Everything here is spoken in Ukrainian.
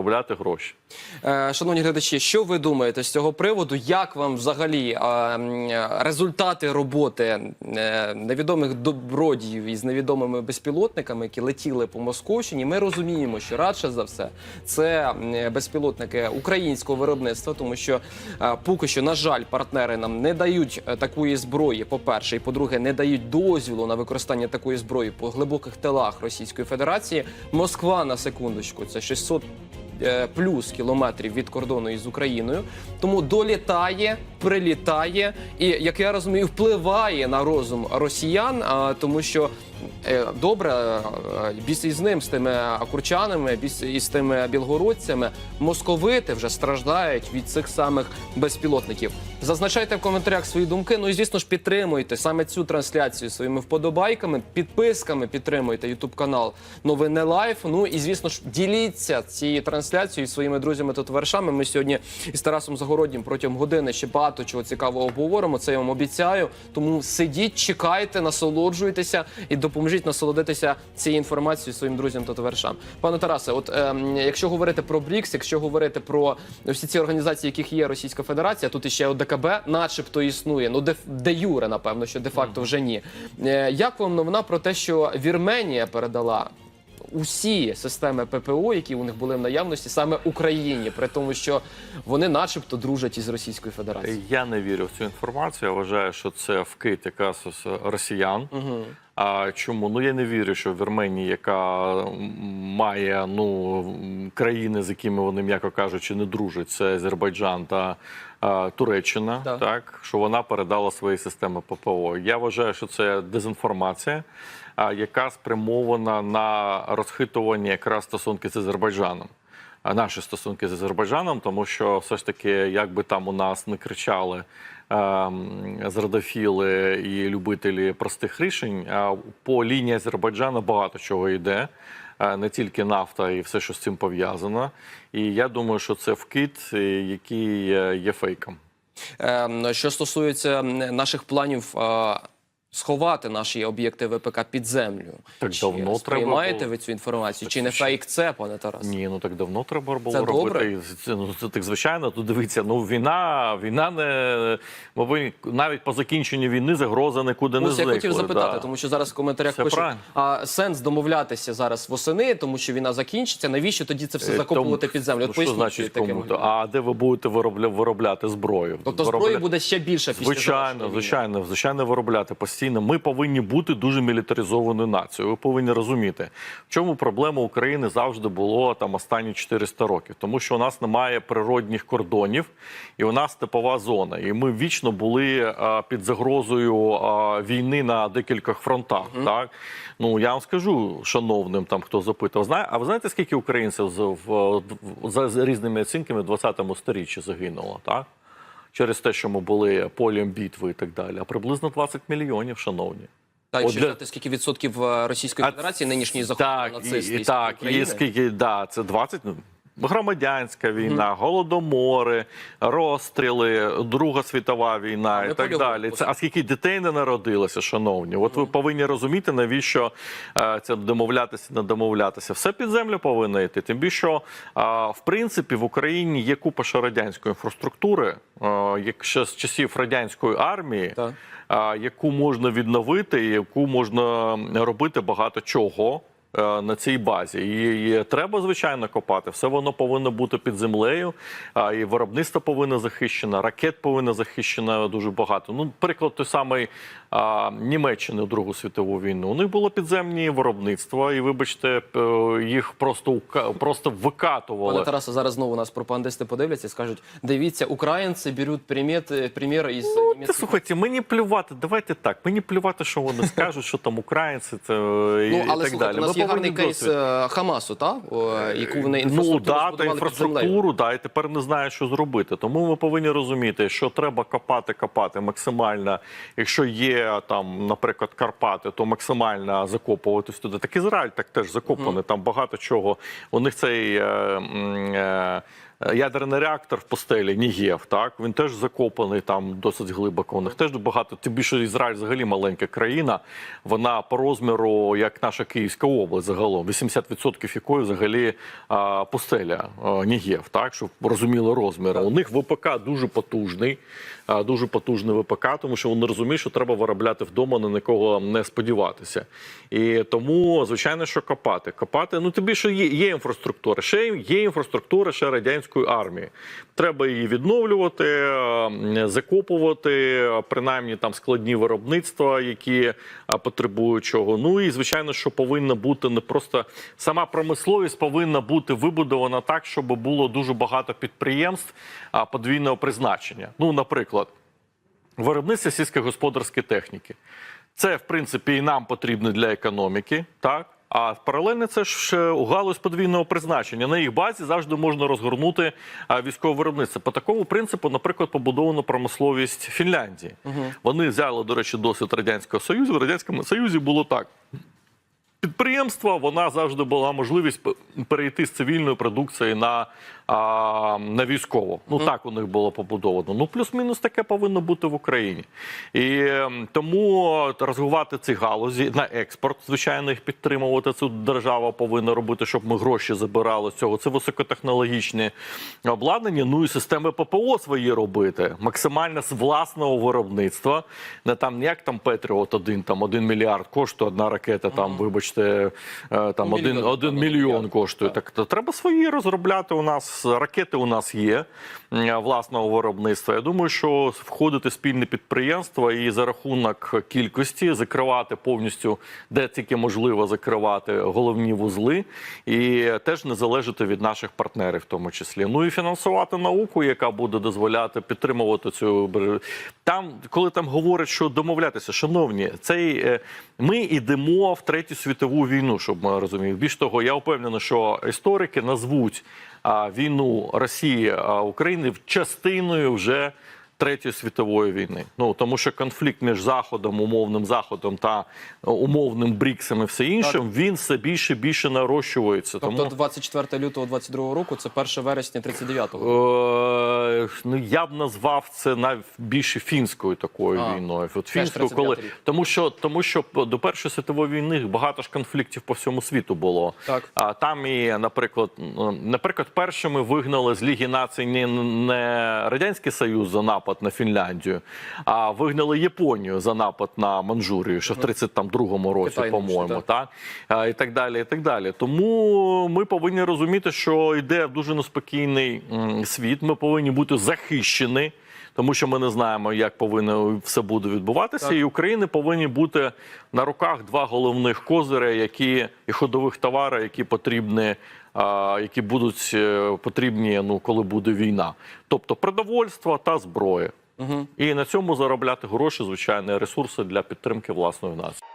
заробляти гроші. Е, Шановні глядачі, що ви думаєте з цього приводу? Як вам взагалі е, результати роботи е, невідомих добродіїв із невідомими безпілотниками, які летіли по Московщині? Ми розуміємо, що радше за все це безпілотники українського виробництва, тому що поки що, на жаль, партнери нам не дають такої зброї. По перше, і по-друге, не дають дозволу на використання такої зброї по глибоких тилах Російської Федерації. Москва на секундочку, це 600 е, плюс кілометрів від кордону із Україною. Тому долітає, прилітає і, як я розумію, впливає на розум росіян, тому що. е, Добре, е, біс із ним, з тими акурчанами, біс із тими білгородцями, московити вже страждають від цих самих безпілотників. Зазначайте в коментарях свої думки. Ну і звісно ж підтримуйте саме цю трансляцію своїми вподобайками, підписками. Підтримуйте Ютуб канал Новини Лайф. Ну і звісно ж діліться цією трансляцією своїми друзями та товаришами. Ми сьогодні із Тарасом Загороднім протягом години ще багато чого цікавого обговоримо. Це я вам обіцяю. Тому сидіть, чекайте, насолоджуйтеся і допоможіть насолодитися цією інформацією своїм друзям та товаришам. Пане Тарасе, от ем, якщо говорити про БРІКС, якщо говорити про всі ці організації, яких є Російська Федерація, тут іще ОДКБ, начебто існує. Ну де, де юре, напевно, що де факто вже ні. Е, як вам новина про те, що Вірменія передала? Усі системи ППО, які у них були в наявності, саме Україні, при тому, що вони, начебто, дружать із Російською Федерацією. Я не вірю в цю інформацію. Я вважаю, що це вкид якраз з росіян. А чому? Ну я не вірю, що в Вірменії, яка має ну країни, з якими вони, м'яко кажучи, не дружать, це Азербайджан та Туреччина, Так. так. що вона передала свої системи ППО. Я вважаю, що це дезінформація, яка спрямована на розхитування якраз стосунки з Азербайджаном. А наші стосунки з Азербайджаном, тому що все ж таки, як би там у нас не кричали ем, зрадофіли і любителі простих рішень, а по лінії Азербайджану багато чого йде. е, Не тільки нафта і все, що з цим пов'язано. І я думаю, що це вкид, е, який е, є фейком. Ем, Що стосується наших планів е, сховати наші об'єкти ВПК під землю, Так чи давно сприймаєте було. ви цю інформацію? Так Чи не фейк це, пане Тарас? Ні, ну так давно треба було Це робити. добре? Це, ну, це так звичайно. Тут дивіться, ну війна, війна не мабуть, навіть по закінченню війни загроза нікуди не Ось я хотів запитати, да. тому що зараз в коментарях Це пишуть, правильно. а сенс домовлятися зараз восени, тому що війна закінчиться. Навіщо тоді це все Е, закопувати під землю? От ну, що значить таким. А де ви будете виробля, виробляти зброю? Тобто Виробля- зброї буде ще більше після Звичайно, звичайно, звичайно, виробляти постійно. Ми повинні бути дуже мілітаризованою нацією. Ви повинні розуміти, в чому проблема України завжди було там останні 400 років, тому що у нас немає природних кордонів, і у нас степова зона. І ми вічно були а, під загрозою а, війни на декількох фронтах. Так ну я вам скажу, шановним там хто запитав, знає, а ви знаєте, скільки українців з в, за, за різними оцінками в 20-му сторіччі загинуло? Так через те, що ми були полем бітви і так далі. А приблизно 20 мільйонів, шановні. Та, От чи для- скільки відсотків е, Російської А Федерації нинішньої захоплення так, нацисти і, і так, і скільки да, це 20, ну, Громадянська війна, голодомори, розстріли, Друга світова війна А, і так далі. Це а скільки дітей не народилося, шановні? От ви повинні розуміти, навіщо е, це домовлятися, не домовлятися. Все під землю повинно йти. Тим більше, що, е, в принципі, в Україні є купа ще радянської інфраструктури, е, як ще з часів радянської армії Так. яку можна відновити, яку можна робити багато чого. Е, На цій базі і треба звичайно копати. Все воно повинно бути під землею. А і виробництво повинно захищено, ракет повинно захищено дуже багато. Ну, приклад той самий а, Німеччини у Другу світову війну. У них було підземні виробництва, і вибачте, е, їх просто просто викатували. Пане Тарасе, зараз знову нас пропагандисти подивляться і скажуть: дивіться, українці беруть приміт, примір із Та німецьких слухайте, мені плювати. Давайте так. Мені плювати, що вони скажуть, що там українці це і, Ну, але і так слухайте, далі. Є гарний кейс досвід. е, Хамасу, та? О, яку вони Ну інфраструктуру землею. інфраструктуру, да, і тепер не знає, що зробити. Тому ми повинні розуміти, що треба копати, копати максимально. Якщо є там, наприклад, Карпати, то максимально закопуватись туди. Так Ізраїль так теж закопаний. Там багато чого. У них цей. Е, е, ядерний реактор в постелі Нігєв, так він теж закопаний там досить глибоко. У них теж багато. Тим більше Ізраїль взагалі маленька країна. Вона по розміру, як наша Київська область, загалом 80% якої взагалі а, пустеля а, Нігєв, так щоб розуміли розміри. У них ВПК дуже потужний, а, дуже потужний ВПК, тому що вони розуміють, що треба виробляти вдома, на нікого не сподіватися. І тому, звичайно, що копати. Копати, ну тобі що є, є інфраструктура, ще є інфраструктура ще радянської армії. Треба її відновлювати, е, закопувати, принаймні там складні виробництва, які е, потребують чого. Ну і звичайно, що повинна бути не просто сама промисловість повинна бути вибудована так, щоб було дуже багато підприємств подвійного призначення. Ну, наприклад виробництво сільськогосподарської техніки. Це, в принципі, і нам потрібно для економіки, так? А паралельно це ж у галузь подвійного призначення. На їх базі завжди можна розгорнути військове виробництво. По такому принципу, наприклад, побудовано промисловість Фінляндії. Вони взяли, до речі, досвід Радянського Союзу. В Радянському Союзі було так. Підприємства вона завжди була можливість перейти з цивільної продукції на, а, на військову. Ну так у них було побудовано. Ну плюс-мінус таке повинно бути в Україні. І ем, тому розвивати ці галузі на експорт, звичайно, їх підтримувати. Це держава повинна робити, щоб ми гроші забирали з цього. Це високотехнологічне обладнання. Ну і системи ППО свої робити. Максимально з власного виробництва. Не там як там Петріот один, там один мільярд коштує одна ракета. Там, вибачте, е, там один, один мільйон коштує. Так то треба свої розробляти. У нас ракети у нас є власного виробництва. Я думаю, що входити спільне підприємство і за рахунок кількості закривати повністю, де тільки можливо закривати головні вузли, і теж не залежати від наших партнерів, в тому числі. Ну і фінансувати науку, яка буде дозволяти підтримувати цю там, коли там говорять, що домовлятися, шановні, цей е, ми йдемо в третю світову війну, щоб ми розуміли. Більш того, я впевнений, що історики назвуть війну Росії України частиною вже. Третьої світової війни, ну тому що конфлікт між заходом, умовним заходом та е, умовним Бріксом і все іншим, він все більше і більше нарощується. Тобто тому 24 лютого 22 року це 1 вересня 39-го. Е, ну я б назвав це навіть більше фінською такою А, війною. От фінською, коли тому, що тому, що до першої світової війни багато ж конфліктів по всьому світу було. Так. А там і, наприклад, наприклад, першими вигнали з Ліги націй не, не радянський Союз за напад на Фінляндію, а вигнали Японію за напад на Манчжурію, ще в 32-му році, по-моєму, так і так далі. І так далі. Тому ми повинні розуміти, що йде дуже неспокійний світ. Ми повинні бути захищені. Тому що ми не знаємо, як повинно все буде відбуватися, Так. і України повинні бути на руках два головних козиря, які і ходових товари, які потрібні, які будуть е, потрібні, ну коли буде війна, тобто продовольство та зброя. Угу. І на цьому заробляти гроші, звичайно, ресурси для підтримки власної нації.